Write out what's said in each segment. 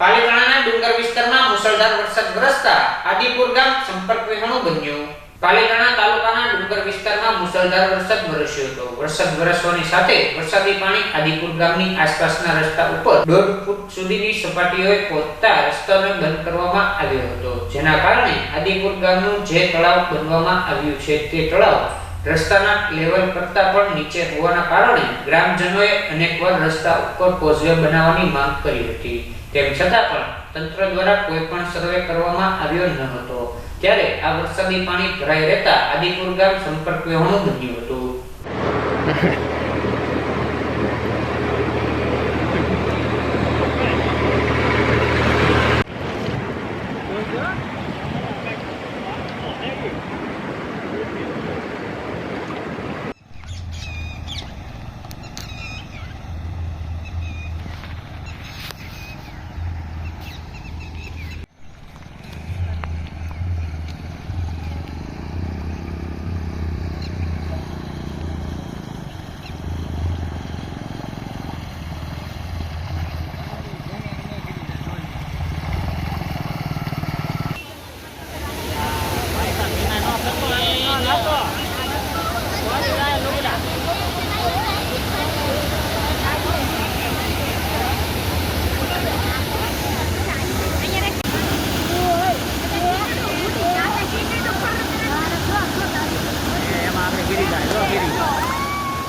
પાલીતાણાના ડુંગર વિસ્તારમાં મુસળધાર વરસાદ વરસતા આદિપુર ગામ સંપર્ક વિહોણું બન્યું. પાલીતાણા તાલુકાના ડુંગર વિસ્તારમાં મુસળધાર વરસાદ વરસ્યો હતો. વરસાદ વરસવાની સાથે વરસાદી પાણી આદિપુર ગામની આસપાસના રસ્તા ઉપર દોઢ ફૂટ સુધીની સપાટીઓએ પહોંચતા રસ્તાને બંધ કરવામાં આવ્યો હતો. જેના કારણે આદિપુર ગામનું જે તળાવ બનવામાં આવ્યું છે તે તળાવ રસ્તાના લેવલ કરતા પણ નીચે હોવાના કારણે ગ્રામજનોએ અનેકવાર રસ્તા ઉપર કોઝવે બનાવવાની માંગ કરી હતી. તેમ છતાં પણ તંત્ર દ્વારા કોઈ પણ સર્વે કરવામાં આવ્યો ન હતો. ત્યારે આ વરસાદી પાણી ભરાઈ રહેતા આદિપુર ગામ સંપર્ક વિહોણું બન્યું હતું.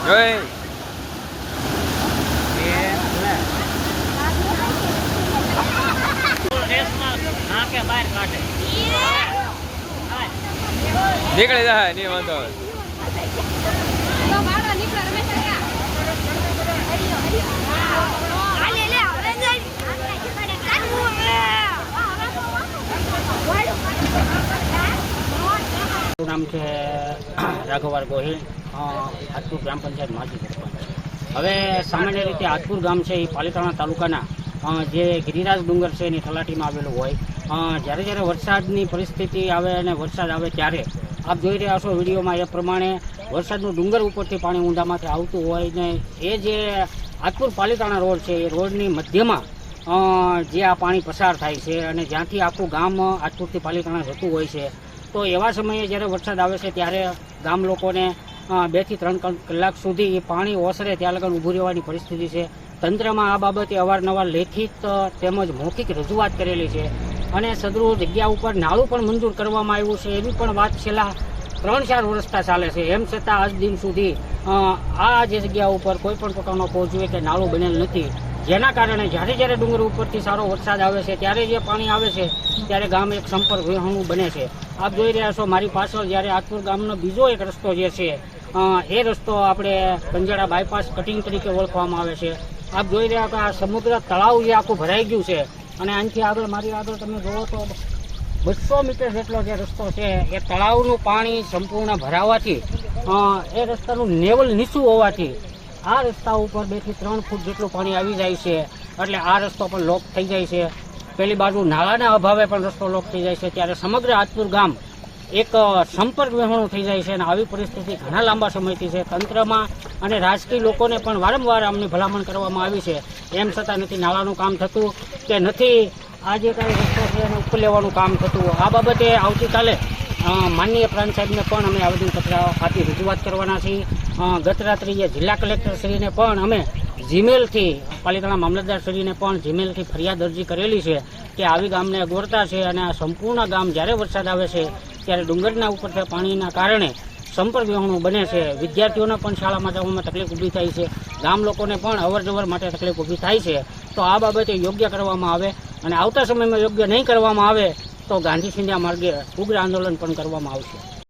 Ơi. નીકળી જાય નહીં વાંધો નામ છે રાઘવાર ગોહિલ હાથપુર ગ્રામ પંચાયત માજી સરપંચ હવે સામાન્ય રીતે હાથપુર ગામ છે એ પાલિતાણા તાલુકાના જે ગિરિરાજ ડુંગર છે એની તલાટીમાં આવેલું હોય. જ્યારે જ્યારે વરસાદની પરિસ્થિતિ આવે અને વરસાદ આવે ત્યારે, આપ જોઈ રહ્યા છો વિડીયોમાં એ પ્રમાણે વરસાદનું ડુંગર ઉપરથી પાણી ઊંડામાંથી આવતું હોય ને એ જે હાથપુર પાલિતાણા રોડ છે, એ રોડની મધ્યમાં જે આ પાણી પસાર થાય છે અને જ્યાંથી આખું ગામ આજપુરથી પાલિતાણા જતું હોય છે, તો એવા સમયે જ્યારે વરસાદ આવે છે ત્યારે ગામ લોકોને બેથી ત્રણ કલાક સુધી એ પાણી ઓસરે ત્યાં લગન ઊભું રહેવાની પરિસ્થિતિ છે. તંત્રમાં આ બાબતે અવારનવાર લેખિત તેમજ મૌખિક રજૂઆત કરેલી છે અને સદરૂ જગ્યા ઉપર નાળું પણ મંજૂર કરવામાં આવ્યું છે. એવી પણ વાત છેલ્લા ત્રણ ચાર વર્ષતા ચાલે છે. એમ છતાં આજ દિન સુધી આ જે જગ્યા ઉપર કોઈ પણ પ્રકારનો પહોંચવે કે નાળું બનેલ નથી. જેના કારણે જ્યારે જ્યારે ડુંગર ઉપરથી સારો વરસાદ આવે છે, ત્યારે જે પાણી આવે છે, ત્યારે ગામ એક સંપર્ક વિહોણું બને છે. આપ જોઈ રહ્યા છો, મારી પાછળ જ્યારે આતપુર ગામનો બીજો એક રસ્તો જે છે એ રસ્તો આપણે પંજાળા બાયપાસ કટિંગ તરીકે ઓળખવામાં આવે છે. આપ જોઈ રહ્યા કે આ સમુદ્ર તળાવ જે આખું ભરાઈ ગયું છે અને આનાથી આગળ મારી આગળ તમે જોવો તો બસો મીટર જેટલો જે રસ્તો છે એ તળાવનું પાણી સંપૂર્ણ ભરાવાથી એ રસ્તાનું નેવલ નીચું હોવાથી આ રસ્તા ઉપર બેથી ત્રણ ફૂટ જેટલું પાણી આવી જાય છે. એટલે આ રસ્તો પણ લોક થઈ જાય છે. પેલી બાજુ નાળાના અભાવે પણ રસ્તો લોક થઈ જાય છે. ત્યારે સમગ્ર આજપુર ગામ એક સંપર્ક વિહોણું થઈ જાય છે અને આવી પરિસ્થિતિ ઘણા લાંબા સમયથી છે. તંત્રમાં અને રાજકીય લોકોને પણ વારંવાર અમને ભલામણ કરવામાં આવી છે. એમ છતાં નથી નાળાનું કામ થતું કે નથી આ જે કાંઈ રસ્તો છે એને ઉપર લેવાનું કામ થતું. આ બાબતે આવતીકાલે માનનીય પ્રાંત સાહેબને પણ અમે આવેદનપત્ર આપી રજૂઆત કરવાના છીએ. ગત રાત્રિએ જિલ્લા કલેક્ટરશ્રીને પણ અમે જીમેલથી પાલિકાના મામલતદારશ્રીને પણ જીમેલથી ફરિયાદ અરજી કરેલી છે કે આવી ગામને અગવડતા છે અને આ સંપૂર્ણ ગામ જ્યારે વરસાદ આવે છે ત્યારે ડુંગરના ઉપરથી પાણીના કારણે સંપર્ક વિહોણું બને છે. વિદ્યાર્થીઓને પણ શાળામાં જવામાં તકલીફ ઊભી થાય છે. ગામ લોકોને પણ અવરજવર માટે તકલીફ ઊભી થાય છે. તો આ બાબતે યોગ્ય કરવામાં આવે અને આવતા સમયમાં યોગ્ય નહીં કરવામાં આવે તો ગાંધી સિંધિયા માર્ગે ઉગ્ર આંદોલન પણ કરવામાં આવશે.